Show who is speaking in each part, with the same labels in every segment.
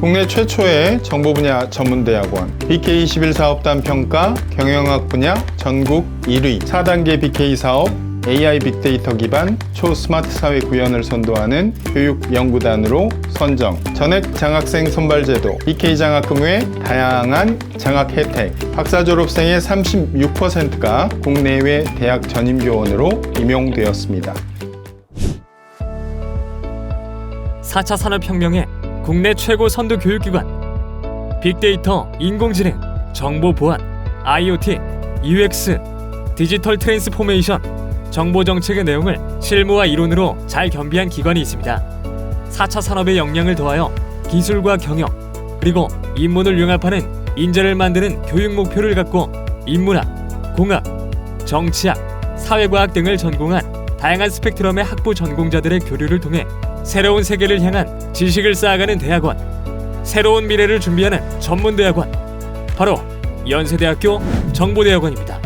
Speaker 1: 국내 최초의 정보 분야 전문 대학원 BK21 사업단 평가 경영학 분야 전국 1위 4단계 BK 사업 AI 빅데이터 기반 초스마트 사회 구현을 선도하는 교육연구단으로 선정 전액 장학생 선발제도 BK 장학금 외 다양한 장학 혜택 박사 졸업생의 36%가 국내외 대학 전임 교원으로 임용되었습니다.
Speaker 2: 4차 산업혁명의 국내 최고 선도 교육기관 빅데이터, 인공지능, 정보 보안, IoT, UX, 디지털 트랜스포메이션, 정보 정책의 내용을 실무와 이론으로 잘 겸비한 기관이 있습니다. 4차 산업의 역량을 더하여 기술과 경영, 그리고 인문을 융합하는 인재를 만드는 교육 목표를 갖고 인문학, 공학, 정치학, 사회과학 등을 전공한 다양한 스펙트럼의 학부 전공자들의 교류를 통해 새로운 세계를 향한 지식을 쌓아가는 대학원, 새로운 미래를 준비하는 전문 대학원, 바로 연세대학교 정보대학원입니다.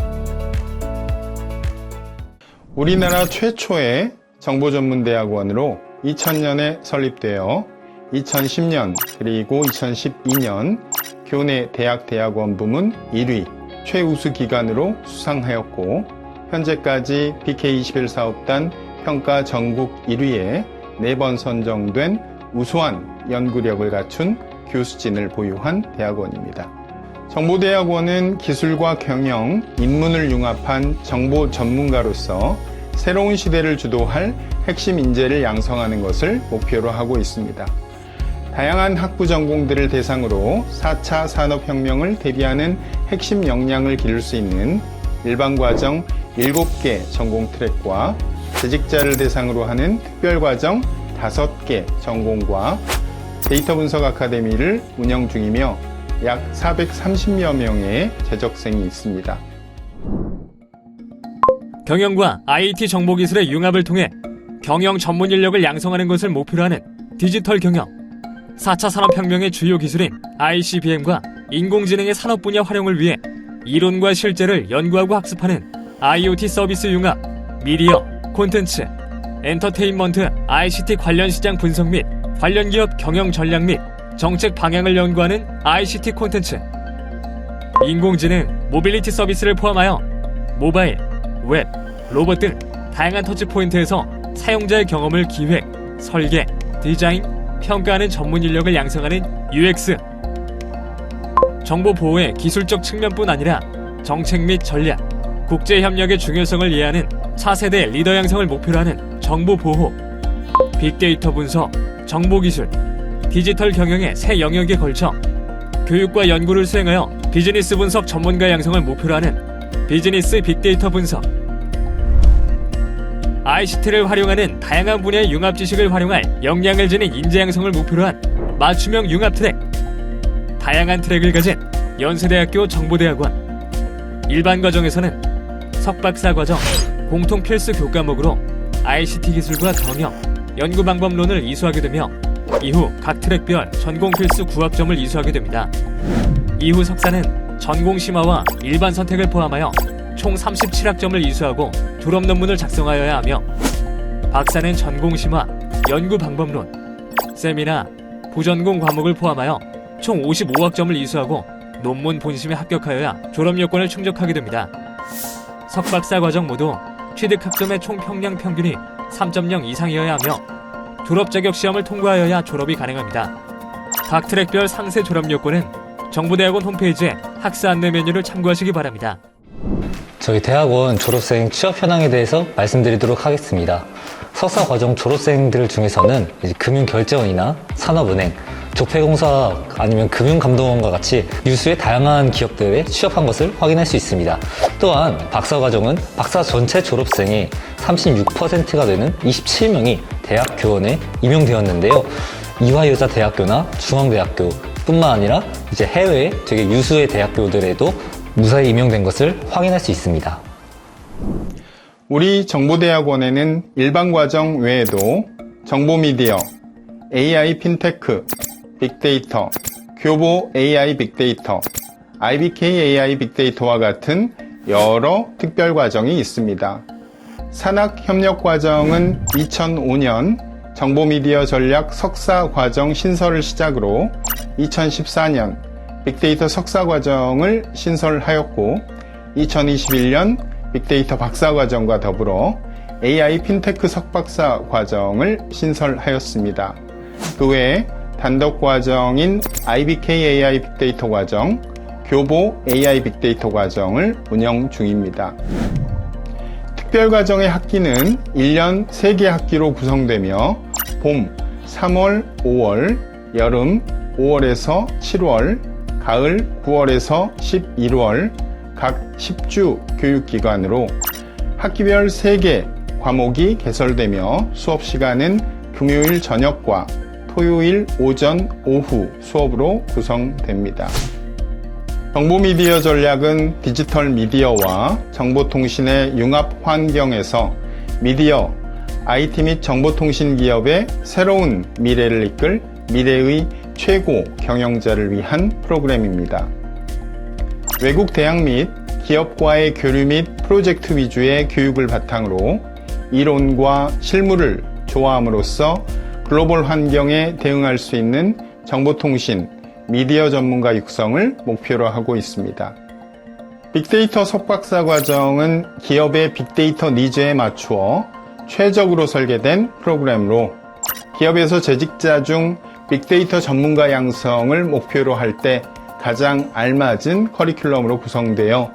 Speaker 1: 우리나라 최초의 정보 전문 대학원으로 2000년에 설립되어 2010년 그리고 2012년 교내 대학 대학원 부문 1위 최우수 기관으로 수상하였고 현재까지 BK21 사업단 평가 전국 1위에 4번 선정된 우수한 연구력을 갖춘 교수진을 보유한 대학원입니다. 정보대학원은 기술과 경영, 인문을 융합한 정보 전문가로서 새로운 시대를 주도할 핵심 인재를 양성하는 것을 목표로 하고 있습니다. 다양한 학부 전공들을 대상으로 4차 산업혁명을 대비하는 핵심 역량을 기를 수 있는 일반과정 7개 전공 트랙과 재직자를 대상으로 하는 특별과정 5개 전공과 데이터 분석 아카데미를 운영 중이며 약 430여 명의 재적생이 있습니다.
Speaker 2: 경영과 IT 정보기술의 융합을 통해 경영 전문 인력을 양성하는 것을 목표로 하는 디지털 경영, 4차 산업혁명의 주요 기술인 ICBM과 인공지능의 산업 분야 활용을 위해 이론과 실제를 연구하고 학습하는 IoT 서비스 융합, 미디어, 콘텐츠, 엔터테인먼트, ICT 관련 시장 분석 및 관련 기업 경영 전략 및 정책 방향을 연구하는 ICT 콘텐츠, 인공지능, 모빌리티 서비스를 포함하여 모바일, 웹, 로봇 등 다양한 터치 포인트에서 사용자의 경험을 기획, 설계, 디자인, 평가하는 전문 인력을 양성하는 UX. 정보 보호의 기술적 측면뿐 아니라 정책 및 전략, 국제 협력의 중요성을 이해하는 차세대 리더 양성을 목표로 하는 정보 보호, 빅데이터 분석, 정보 기술, 디지털 경영의 새 영역에 걸쳐 교육과 연구를 수행하여 비즈니스 분석 전문가 양성을 목표로 하는 비즈니스 빅데이터 분석, ICT를 활용하는 다양한 분야의 융합 지식을 활용할 역량을 지닌 인재 양성을 목표로 한 맞춤형 융합 트랙, 다양한 트랙을 가진 연세대학교 정보대학원. 일반 과정에서는 석박사 과정 공통 필수 교과목으로 ICT 기술과 경영, 연구 방법론을 이수하게 되며 이후 각 트랙별 전공 필수 9학점을 이수하게 됩니다. 이후 석사는 전공 심화와 일반 선택을 포함하여 총 37학점을 이수하고 졸업 논문을 작성하여야 하며 박사는 전공 심화, 연구 방법론, 세미나, 부전공 과목을 포함하여 총 55학점을 이수하고 논문 본심에 합격하여야 졸업 요건을 충족하게 됩니다. 석박사 과정 모두 취득 학점의 총 평량 평균이 3.0 이상이어야 하며 졸업 자격 시험을 통과하여야 졸업이 가능합니다. 각 트랙별 상세 졸업 요건은 정부대학원 홈페이지에 학사 안내 메뉴를 참고하시기 바랍니다.
Speaker 3: 저희 대학원 졸업생 취업 현황에 대해서 말씀드리도록 하겠습니다. 석사 과정 졸업생들 중에서는 금융결제원이나 산업은행, 조폐공사 아니면 금융감독원과 같이 유수의 다양한 기업들에 취업한 것을 확인할 수 있습니다. 또한 박사 과정은 박사 전체 졸업생의 36%가 되는 27명이 대학 교원에 임용되었는데요. 이화여자 대학교나 중앙대학교 뿐만 아니라 이제 해외 되게 유수의 대학교들에도 무사히 임용된 것을 확인할 수 있습니다.
Speaker 1: 우리 정보대학원에는 일반 과정 외에도 정보미디어, AI 핀테크, 빅데이터, 교보 AI 빅데이터, IBK AI 빅데이터와 같은 여러 특별 과정이 있습니다. 산학 협력 과정은 2005년 정보미디어 전략 석사 과정 신설을 시작으로 2014년 빅데이터 석사 과정을 신설하였고 2021년 빅데이터 박사 과정과 더불어 AI 핀테크 석박사 과정을 신설하였습니다. 그 외에 단독 과정인 IBK AI 빅데이터 과정, 교보 AI 빅데이터 과정을 운영 중입니다. 특별 과정의 학기는 1년 3개 학기로 구성되며 봄 3월, 5월, 여름 5월에서 7월, 가을 9월에서 11월 각 10주 교육기관으로 학기별 3개 과목이 개설되며 수업 시간은 금요일 저녁과 토요일 오전, 오후 수업으로 구성됩니다. 정보미디어 전략은 디지털 미디어와 정보통신의 융합 환경에서 미디어, IT 및 정보통신 기업의 새로운 미래를 이끌 미래의 최고 경영자를 위한 프로그램입니다. 외국 대학 및 기업과의 교류 및 프로젝트 위주의 교육을 바탕으로 이론과 실무를 조화함으로써 글로벌 환경에 대응할 수 있는 정보통신, 미디어 전문가 육성을 목표로 하고 있습니다. 빅데이터 석박사 과정은 기업의 빅데이터 니즈에 맞추어 최적으로 설계된 프로그램으로 기업에서 재직자 중 빅데이터 전문가 양성을 목표로 할 때 가장 알맞은 커리큘럼으로 구성되어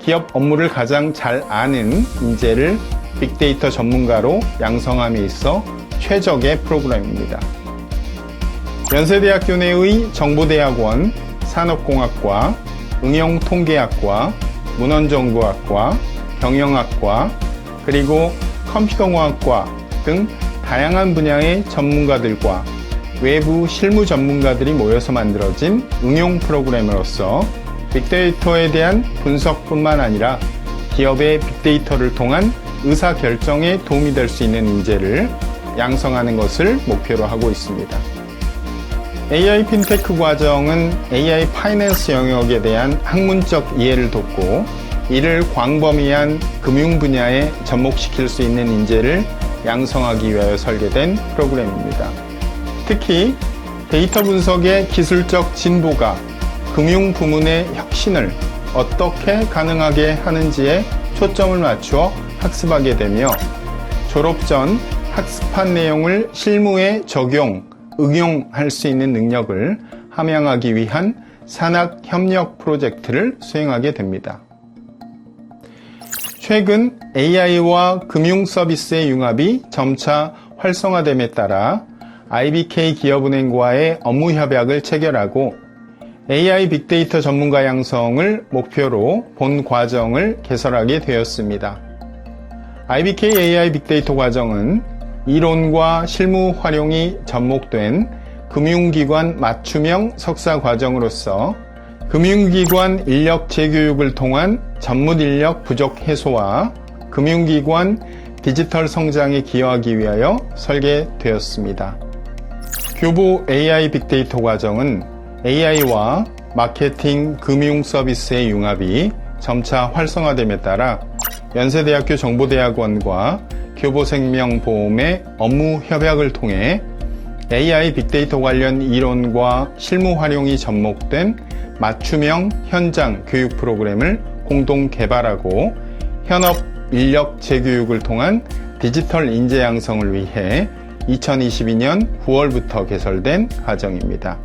Speaker 1: 기업 업무를 가장 잘 아는 인재를 빅데이터 전문가로 양성함에 있어 최적의 프로그램입니다. 연세대학교 내의 정보대학원, 산업공학과, 응용통계학과, 문헌정보학과, 경영학과, 그리고 컴퓨터공학과 등 다양한 분야의 전문가들과 외부 실무 전문가들이 모여서 만들어진 응용 프로그램으로서 빅데이터에 대한 분석뿐만 아니라 기업의 빅데이터를 통한 의사 결정에 도움이 될 수 있는 인재를 양성하는 것을 목표로 하고 있습니다. AI 핀테크 과정은 AI 파이낸스 영역에 대한 학문적 이해를 돕고 이를 광범위한 금융 분야에 접목시킬 수 있는 인재를 양성하기 위하여 설계된 프로그램입니다. 특히 데이터 분석의 기술적 진보가 금융 부문의 혁신을 어떻게 가능하게 하는지에 초점을 맞추어 학습하게 되며 졸업 전 학습한 내용을 실무에 적용, 응용할 수 있는 능력을 함양하기 위한 산학 협력 프로젝트를 수행하게 됩니다. 최근 AI와 금융 서비스의 융합이 점차 활성화됨에 따라 IBK 기업은행과의 업무 협약을 체결하고 AI 빅데이터 전문가 양성을 목표로 본 과정을 개설하게 되었습니다. IBK AI 빅데이터 과정은 이론과 실무 활용이 접목된 금융기관 맞춤형 석사 과정으로서 금융기관 인력 재교육을 통한 전문 인력 부족 해소와 금융기관 디지털 성장에 기여하기 위하여 설계되었습니다. 교보 AI 빅데이터 과정은 AI와 마케팅 금융 서비스의 융합이 점차 활성화됨에 따라 연세대학교 정보대학원과 교보생명보험의 업무 협약을 통해 AI 빅데이터 관련 이론과 실무 활용이 접목된 맞춤형 현장 교육 프로그램을 공동 개발하고 현업 인력 재교육을 통한 디지털 인재 양성을 위해 2022년 9월부터 개설된 과정입니다.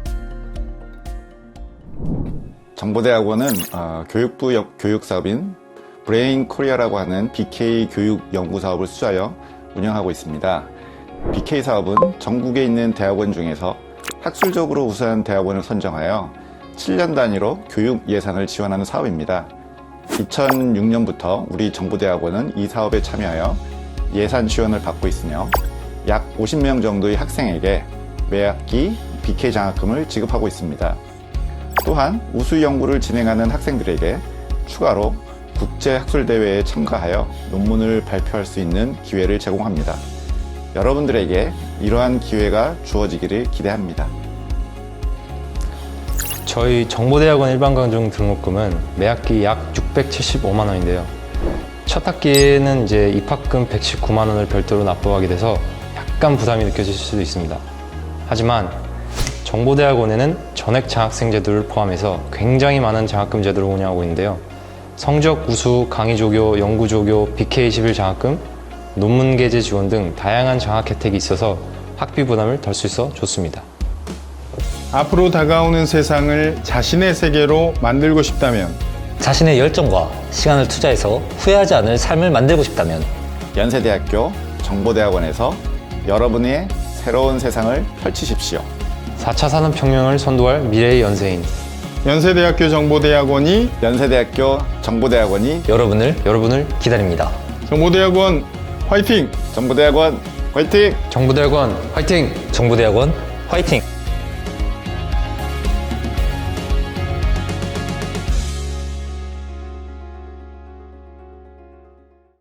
Speaker 4: 정보대학원은 어, 교육부 역- 교육 사업인 브레인 코리아라고 하는 BK 교육 연구 사업을 수주하여 운영하고 있습니다. BK 사업은 전국에 있는 대학원 중에서 학술적으로 우수한 대학원을 선정하여 7년 단위로 교육 예산을 지원하는 사업입니다. 2006년부터 우리 정보대학원은 이 사업에 참여하여 예산 지원을 받고 있으며 약 50명 정도의 학생에게 매 학기 BK 장학금을 지급하고 있습니다. 또한 우수 연구를 진행하는 학생들에게 추가로 국제 학술 대회에 참가하여 논문을 발표할 수 있는 기회를 제공합니다. 여러분들에게 이러한 기회가 주어지기를 기대합니다.
Speaker 5: 저희 정보대학원 일반과정 등록금은 매 학기 약 675만 원인데요. 첫 학기에는 이제 입학금 119만 원을 별도로 납부하게 돼서 약간 부담이 느껴질 수도 있습니다. 하지만 정보대학원에는 전액 장학생 제도를 포함해서 굉장히 많은 장학금 제도를 운영하고 있는데요. 성적 우수, 강의 조교, 연구 조교, BK21 장학금, 논문 게재 지원 등 다양한 장학 혜택이 있어서 학비 부담을 덜 수 있어 좋습니다.
Speaker 1: 앞으로 다가오는 세상을 자신의 세계로 만들고 싶다면
Speaker 3: 자신의 열정과 시간을 투자해서 후회하지 않을 삶을 만들고 싶다면
Speaker 4: 연세대학교 정보대학원에서 여러분의 새로운 세상을 펼치십시오.
Speaker 5: 4차 산업혁명을 선도할 미래의 연세인
Speaker 1: 연세대학교 정보대학원이
Speaker 4: 연세대학교 정보대학원이
Speaker 3: 여러분을 여러분을 기다립니다.
Speaker 1: 정보대학원 화이팅!
Speaker 4: 정보대학원 화이팅!
Speaker 5: 정보대학원 화이팅!
Speaker 3: 정보대학원 화이팅!